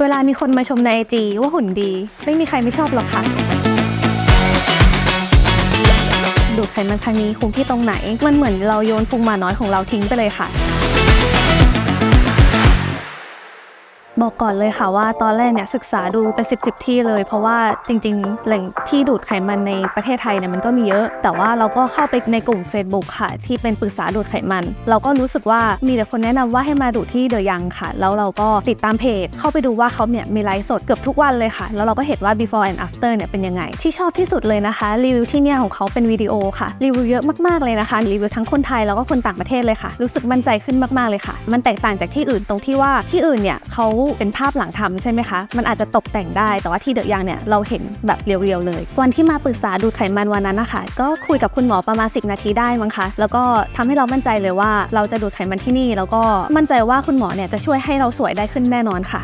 เวลามีคนมาชมในไอจีว่าหุ่นดี ไม่มีใครไม่ชอบหรอกค่ะ ดูดไขมันครั้งนี้คุ้มที่ตรงไหน มันเหมือนเราโยนพุงหมาน้อยของเราทิ้งไปเลยค่ะ บอกก่อนเลยค่ะว่าตอนแรกเนี่ยศึกษาดูไปสิบสิบที่เลย เพราะว่าจริงๆ แหล่งที่ดูดไขมันในประเทศไทยเนี่ยมันก็มีเยอะ แต่ว่าเราก็เข้าไปในกลุ่ม Facebook ค่ะ ที่เป็นปรึกษาดูดไขมัน เราก็รู้สึกว่ามีแต่คนแนะนำว่าให้มาดูดที่เดอะยังค่ะ แล้วเราก็ติดตามเพจ เข้าไปดูว่าเขาเนี่ยมีไลฟ์สดเกือบทุกวันเลยค่ะ แล้วเราก็เห็นว่า before and after เนี่ยเป็นยังไง ที่ชอบที่สุดเลยนะคะรีวิวที่เนี่ยของเขาเป็นวิดีโอค่ะรีวิวเยอะมากๆเลยนะคะรีวิวทั้งคนไทยแล้วก็คนต่างประเทศเลยค่ะ รู้สึกมั่นใจขึ้นมากๆเลยค่ะ มันแตกต่างจากที่อื่นตรงที่ว่าที่อื่นเนี่ยเขาเป็นภาพหลังทำใช่ไหมคะ มันอาจจะตกแต่งได้ แต่ว่าที่เดอะยางเนี่ยเราเห็นแบบเรียวๆเลย วันที่มาปรึกษาดูดไขมันวันนั้นนะคะ ก็คุยกับคุณหมอประมาณ 10 นาทีได้มั้งคะ แล้วก็ทำให้เรามั่นใจเลยว่าเราจะดูดไขมันที่นี่ แล้วก็มั่นใจว่าคุณหมอเนี่ยจะช่วยให้เราสวยได้ขึ้นแน่นอนค่ะ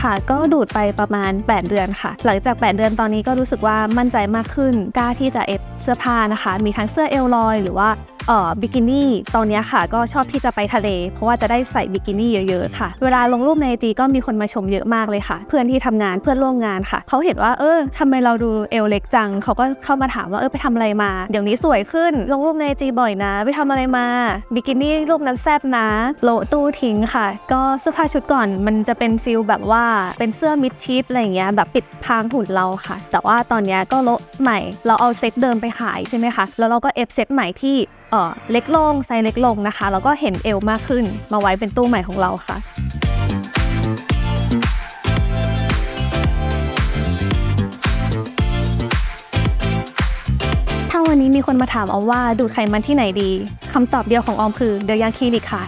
ค่ะก็ดูดไปประมาณ 8 เดือนค่ะ หลังจาก 8 เดือนตอนนี้ก็รู้สึกว่ามั่นใจมากขึ้น กล้าที่จะเอฟเสื้อผ้านะคะ มีทั้งเสื้อเอลลอย หรือว่า เอ่อบิกินี่ตอนนี้ค่ะก็ชอบที่จะไปทะเล เพราะว่าจะได้ใส่บิกินี่เยอะๆค่ะ เวลาลงรูปในไอจีก็มีคนมาชมเยอะมากเลยค่ะ เพื่อนที่ทำงานเพื่อนร่วมงานค่ะ เขาเห็นว่าเออทำไมเราดูเอวเล็กจัง เขาก็เข้ามาถามว่าเออไปทำอะไรมา เดี๋ยวนี้สวยขึ้นลงรูปในไอจีบ่อยนะ ไปทำอะไรมาบิกินี่รูปนั้นแซ่บนะโลตู้ทิ้งค่ะ ก็เสื้อผ้าชุดก่อนมันจะเป็นฟิลแบบว่าเป็นเสื้อมิดชิดอะไรอย่างเงี้ยแบบปิดพางหุ่นเราค่ะ แต่ว่าตอนนี้ก็โลใหม่ เราเอาเซตเดิมไปขายใช่ไหมคะแล้วเราก็เอฟเซตใหม่ที่ เออเล็กลงไซส์เล็กลงนะคะ แล้วก็เห็นเอวมากขึ้นมาไว้เป็นตู้ใหม่ของเราค่ะถ้าวันนี้มีคนมาถามออมว่าดูดไขมันที่ไหนดีคำตอบเดียวของออมคือเดลยังคลินิกค่ะ